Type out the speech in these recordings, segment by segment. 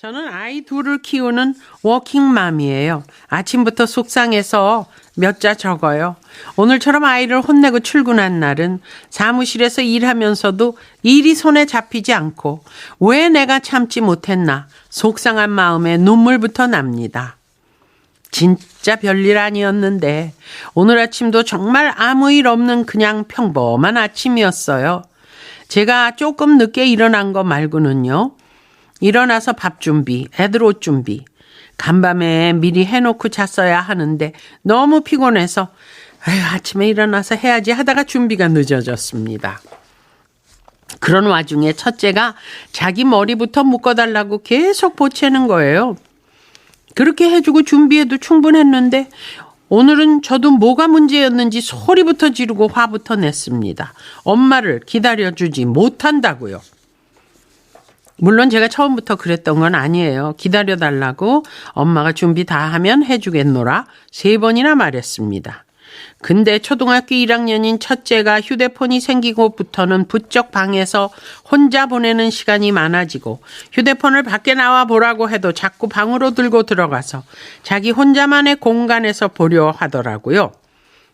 저는 아이 둘을 키우는 워킹맘이에요. 아침부터 속상해서 몇 자 적어요. 오늘처럼 아이를 혼내고 출근한 날은 사무실에서 일하면서도 일이 손에 잡히지 않고 왜 내가 참지 못했나 속상한 마음에 눈물부터 납니다. 진짜 별일 아니었는데 오늘 아침도 정말 아무 일 없는 그냥 평범한 아침이었어요. 제가 조금 늦게 일어난 거 말고는요. 일어나서 밥 준비, 애들 옷 준비, 간밤에 미리 해놓고 잤어야 하는데 너무 피곤해서 아유, 아침에 일어나서 해야지 하다가 준비가 늦어졌습니다. 그런 와중에 첫째가 자기 머리부터 묶어달라고 계속 보채는 거예요. 그렇게 해주고 준비해도 충분했는데 오늘은 저도 뭐가 문제였는지 소리부터 지르고 화부터 냈습니다. 엄마를 기다려주지 못한다고요. 물론 제가 처음부터 그랬던 건 아니에요. 기다려달라고 엄마가 준비 다 하면 해주겠노라 세 번이나 말했습니다. 근데 초등학교 1학년인 첫째가 휴대폰이 생기고부터는 부쩍 방에서 혼자 보내는 시간이 많아지고 휴대폰을 밖에 나와 보라고 해도 자꾸 방으로 들고 들어가서 자기 혼자만의 공간에서 보려 하더라고요.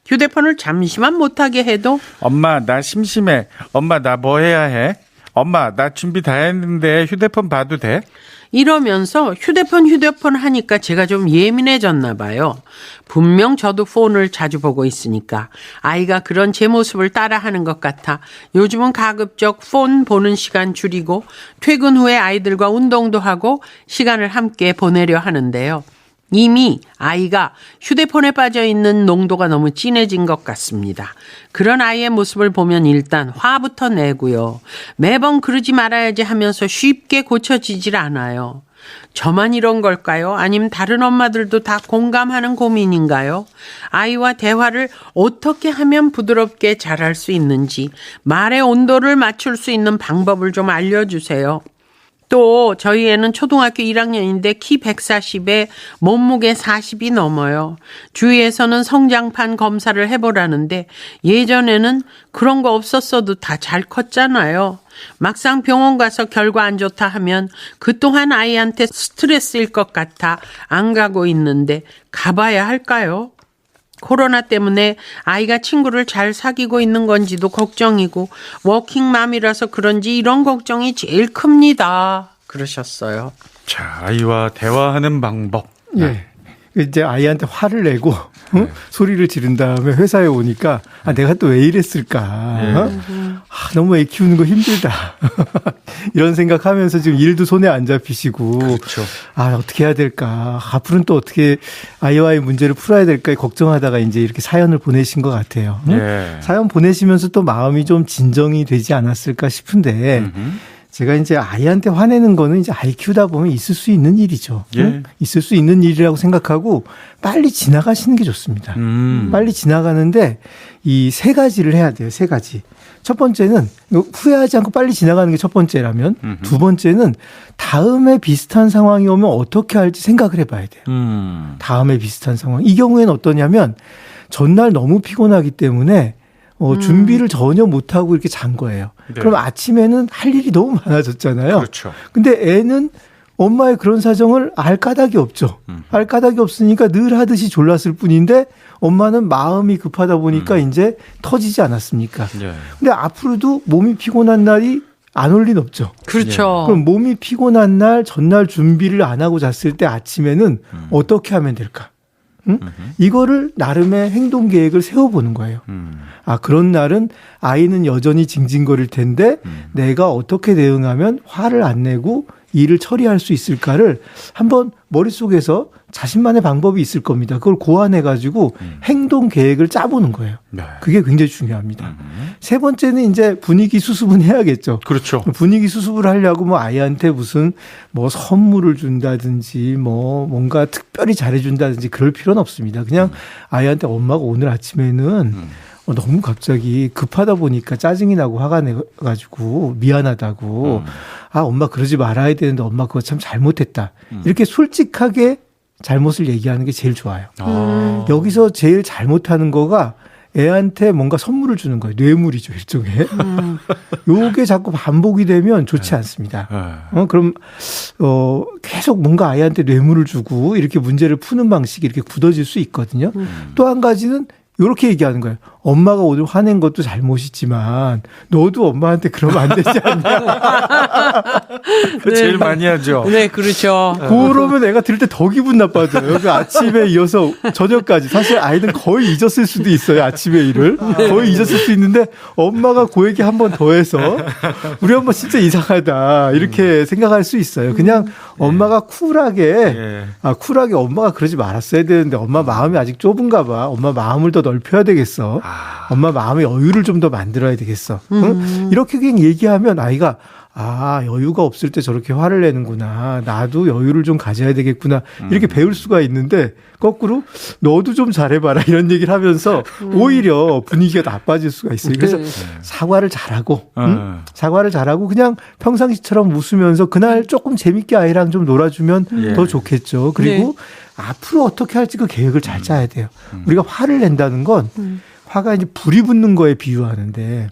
휴대폰을 잠시만 못하게 해도 엄마 나 심심해. 엄마 나 뭐 해야 해? 엄마 나 준비 다 했는데 휴대폰 봐도 돼? 이러면서 휴대폰 휴대폰 하니까 제가 좀 예민해졌나 봐요. 분명 저도 폰을 자주 보고 있으니까 아이가 그런 제 모습을 따라하는 것 같아 요즘은 가급적 폰 보는 시간 줄이고 퇴근 후에 아이들과 운동도 하고 시간을 함께 보내려 하는데요. 이미 아이가 휴대폰에 빠져 있는 농도가 너무 진해진 것 같습니다. 그런 아이의 모습을 보면 일단 화부터 내고요. 매번 그러지 말아야지 하면서 쉽게 고쳐지질 않아요. 저만 이런 걸까요? 아니면 다른 엄마들도 다 공감하는 고민인가요? 아이와 대화를 어떻게 하면 부드럽게 잘할 수 있는지 말의 온도를 맞출 수 있는 방법을 좀 알려주세요. 또 저희 애는 초등학교 1학년인데 키 140에 몸무게 40이 넘어요. 주위에서는 성장판 검사를 해보라는데 예전에는 그런 거 없었어도 다 잘 컸잖아요. 막상 병원 가서 결과 안 좋다 하면 그 또한 아이한테 스트레스일 것 같아 안 가고 있는데 가봐야 할까요? 코로나 때문에 아이가 친구를 잘 사귀고 있는 건지도 걱정이고 워킹맘이라서 그런지 이런 걱정이 제일 큽니다. 그러셨어요. 자 아이와 대화하는 방법. 예. 이제 아이한테 화를 내고 어? 소리를 지른 다음에 회사에 오니까 아 내가 또 왜 이랬을까 어? 아, 너무 애 키우는 거 힘들다 이런 생각하면서 지금 일도 손에 안 잡히시고 그렇죠. 아 어떻게 해야 될까 앞으로는 또 어떻게 아이와의 문제를 풀어야 될까 걱정하다가 이제 이렇게 사연을 보내신 것 같아요 응? 예. 사연 보내시면서 또 마음이 좀 진정이 되지 않았을까 싶은데 음흠. 제가 이제 아이한테 화내는 거는 이제 아이 키우다 보면 있을 수 있는 일이죠. 예. 응? 있을 수 있는 일이라고 생각하고 빨리 지나가시는 게 좋습니다. 음. 빨리 지나가는데 이 세 가지를 해야 돼요. 세 가지. 첫 번째는 후회하지 않고 빨리 지나가는 게 첫 번째라면 음흠. 두 번째는 다음에 비슷한 상황이 오면 어떻게 할지 생각을 해봐야 돼요. 음. 다음에 비슷한 상황. 이 경우에는 어떠냐면 전날 너무 피곤하기 때문에 어, 준비를 전혀 못하고 이렇게 잔 거예요. 네. 그럼 아침에는 할 일이 너무 많아졌잖아요. 그렇죠. 근데 애는 엄마의 그런 사정을 알 까닭이 없죠. 음. 알 까닭이 없으니까 늘 하듯이 졸랐을 뿐인데 엄마는 마음이 급하다 보니까 이제 터지지 않았습니까? 예. 근데 앞으로도 몸이 피곤한 날이 안 올 리는 없죠. 그렇죠. 그럼 몸이 피곤한 날 전날 준비를 안 하고 잤을 때 아침에는 어떻게 하면 될까? 응? 이거를 나름의 행동 계획을 세워보는 거예요. 음. 아, 그런 날은 아이는 여전히 징징거릴 텐데 음. 내가 어떻게 대응하면 화를 안 내고 일을 처리할 수 있을까를 한번 머릿속에서 자신만의 방법이 있을 겁니다. 그걸 고안해 가지고 행 동 계획을 짜보는 거예요. 네. 그게 굉장히 중요합니다. 음. 세 번째는 이제 분위기 수습은 해야겠죠. 그렇죠. 분위기 수습을 하려고 뭐 아이한테 무슨 뭐 선물을 준다든지 뭐 뭔가 특별히 잘해준다든지 그럴 필요는 없습니다. 그냥 아이한테 엄마가 오늘 아침에는 어, 너무 갑자기 급하다 보니까 짜증이 나고 화가 내가지고 미안하다고 아 엄마 그러지 말아야 되는데 엄마 그거 참 잘못했다 이렇게 솔직하게 잘못을 얘기하는 게 제일 좋아요. 아. 여기서 제일 잘못하는 거가 애한테 뭔가 선물을 주는 거예요. 뇌물이죠, 일종의. 요게 자꾸 반복이 되면 좋지 않습니다. 예. 어, 그럼, 어, 계속 뭔가 아이한테 뇌물을 주고 이렇게 문제를 푸는 방식이 이렇게 굳어질 수 있거든요. 또한 가지는 이렇게 얘기하는 거예요. 엄마가 오늘 화낸 것도 잘못이지만 너도 엄마한테 그러면 안 되지 않냐. 그 제일 많이 하죠. 네, 그렇죠. 그러면 애가 들을 때 더 기분 나빠져요. 그 아침에 이어서 저녁까지. 사실 아이는 거의 잊었을 수도 있어요. 아침에 일을. 거의 잊었을 수 있는데 엄마가 그 얘기 한 번 더 해서 우리 엄마 진짜 이상하다. 이렇게 생각할 수 있어요. 그냥 엄마가 쿨하게 예. 아, 쿨하게 엄마가 그러지 말았어야 되는데 엄마 마음이 아직 좁은가 봐. 엄마 마음을 더 넓혀야 되겠어. 엄마 마음의 여유를 좀 더 만들어야 되겠어. 응? 이렇게 그냥 얘기하면 아이가 아, 여유가 없을 때 저렇게 화를 내는구나. 나도 여유를 좀 가져야 되겠구나. 이렇게 배울 수가 있는데, 거꾸로, 너도 좀 잘해봐라. 이런 얘기를 하면서, 오히려 분위기가 나빠질 수가 있어요. 그래서 네. 사과를 잘하고, 응? 어. 사과를 잘하고, 그냥 평상시처럼 웃으면서, 그날 조금 재밌게 아이랑 좀 놀아주면 예. 더 좋겠죠. 그리고 앞으로 어떻게 할지 그 계획을 잘 짜야 돼요. 우리가 화를 낸다는 건, 화가 이제 불이 붙는 거에 비유하는데,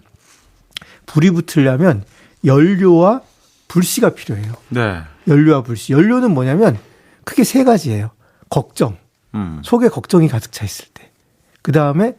불이 붙으려면 연료와 불씨가 필요해요. 네. 연료와 불씨. 연료는 뭐냐면 크게 세 가지예요. 걱정. 음. 속에 걱정이 가득 차 있을 때. 그 다음에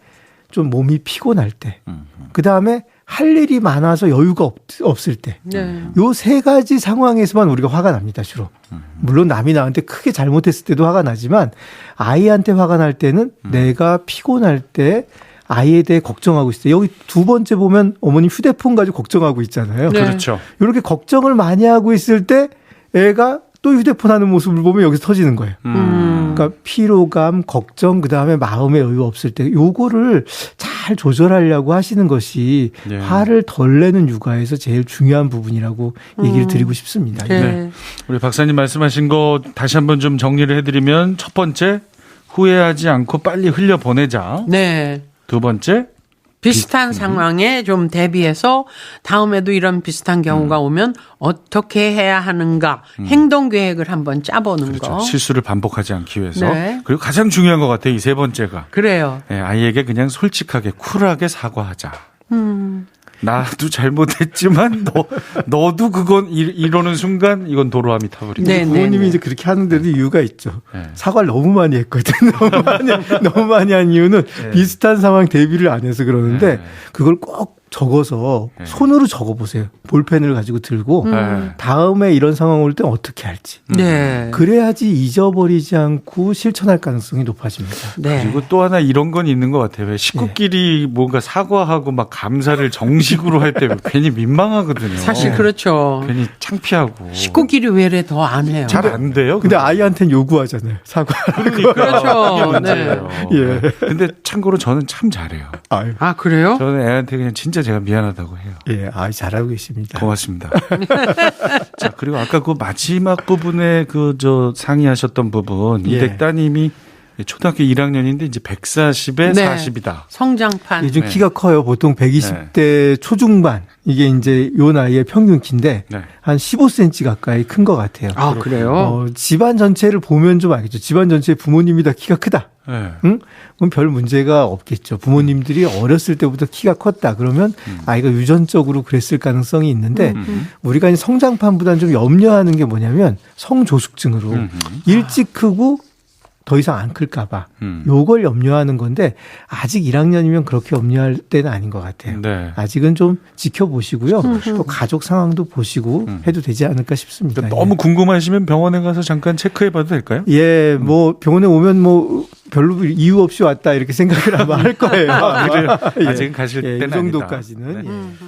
좀 몸이 피곤할 때. 음. 그 다음에 할 일이 많아서 여유가 없, 없을 때. 네. 요세 가지 상황에서만 우리가 화가 납니다, 주로. 물론 남이 나한테 크게 잘못했을 때도 화가 나지만 아이한테 화가 날 때는 내가 피곤할 때 아이에 대해 걱정하고 있을 때 여기 두 번째 보면 어머님 휴대폰 가지고 걱정하고 있잖아요. 네. 그렇죠. 이렇게 걱정을 많이 하고 있을 때 애가 또 휴대폰 하는 모습을 보면 여기서 터지는 거예요. 음. 그러니까 피로감, 걱정, 그 다음에 마음의 여유 없을 때 요거를 잘 조절하려고 하시는 것이 네. 화를 덜 내는 육아에서 제일 중요한 부분이라고 얘기를 음. 드리고 싶습니다. 네. 네. 우리 박사님 말씀하신 거 다시 한번 좀 정리를 해드리면 첫 번째 후회하지 않고 빨리 흘려 보내자. 네. 두 번째 비슷한 상황에 좀 대비해서 다음에도 이런 비슷한 음. 경우가 오면 어떻게 해야 하는가 행동 계획을 한번 짜보는 그렇죠. 거. 실수를 반복하지 않기 위해서 네. 그리고 가장 중요한 것 같아요. 이 세 번째가 그래요. 예, 아이에게 그냥 솔직하게 쿨하게 사과하자. 음. 나도 잘못했지만 너 너도 그건 이, 이러는 순간 이건 도로함이 타버린다. 네, 네. 부모님이 이제 그렇게 하는데도 이유가 있죠. 네. 사과를 너무 많이 했거든. 너무 많이, 너무 많이 한 이유는 비슷한 상황 대비를 안 해서 그러는데 네. 그걸 꼭 적어서 네. 손으로 적어 보세요. 볼펜을 가지고 들고 네. 다음에 이런 상황 올 때 어떻게 할지. 네. 그래야지 잊어버리지 않고 실천할 가능성이 높아집니다. 네. 그리고 또 하나 이런 건 있는 것 같아요. 왜 식구끼리 뭔가 사과하고 막 감사를 정식으로 할 때 괜히 민망하거든요. 사실 그렇죠. 괜히 창피하고 식구끼리 왜래 더 안 해요. 잘 안 돼요. 근데 아이한테는 요구하잖아요. 사과. 그러니까 그렇죠. 네. 예. 근데 참고로 저는 참 잘해요. 아유. 아 그래요? 저는 애한테 그냥 진짜 제가 미안하다고 해요. 예, 아이 잘하고 계십니다. 고맙습니다. 자, 그리고 아까 그 마지막 부분에 그 저 상의하셨던 부분 예. 이댁 따님이 초등학교 1학년인데 이제 140에 네. 40이다. 성장판. 요즘 네. 키가 커요. 보통 120대 초중반. 이게 이제 요 나이의 평균 키인데 네. 한 15cm 가까이 큰 것 같아요. 아 그래요? 어, 집안 전체를 보면 좀 알겠죠. 집안 전체 부모님이 다 키가 크다. 네. 응? 그럼 별 문제가 없겠죠. 부모님들이 어렸을 때부터 키가 컸다. 그러면 아이가 유전적으로 그랬을 가능성이 있는데 음. 우리가 이제 성장판보다는 좀 염려하는 게 뭐냐면 성조숙증으로 음. 일찍 크고 더 이상 안 클까봐 음. 요걸 염려하는 건데 아직 1학년이면 그렇게 염려할 때는 아닌 것 같아요. 네. 아직은 좀 지켜보시고요. 또 가족 상황도 보시고 음. 해도 되지 않을까 싶습니다. 그러니까 너무 궁금하시면 병원에 가서 잠깐 체크해 봐도 될까요? 예, 뭐 병원에 오면 뭐 별로 이유 없이 왔다 이렇게 생각을 아마 할 거예요. 아, 그래요? 예. 아직은 가실 예, 때는 이 정도까지는 아니다. 네. 예.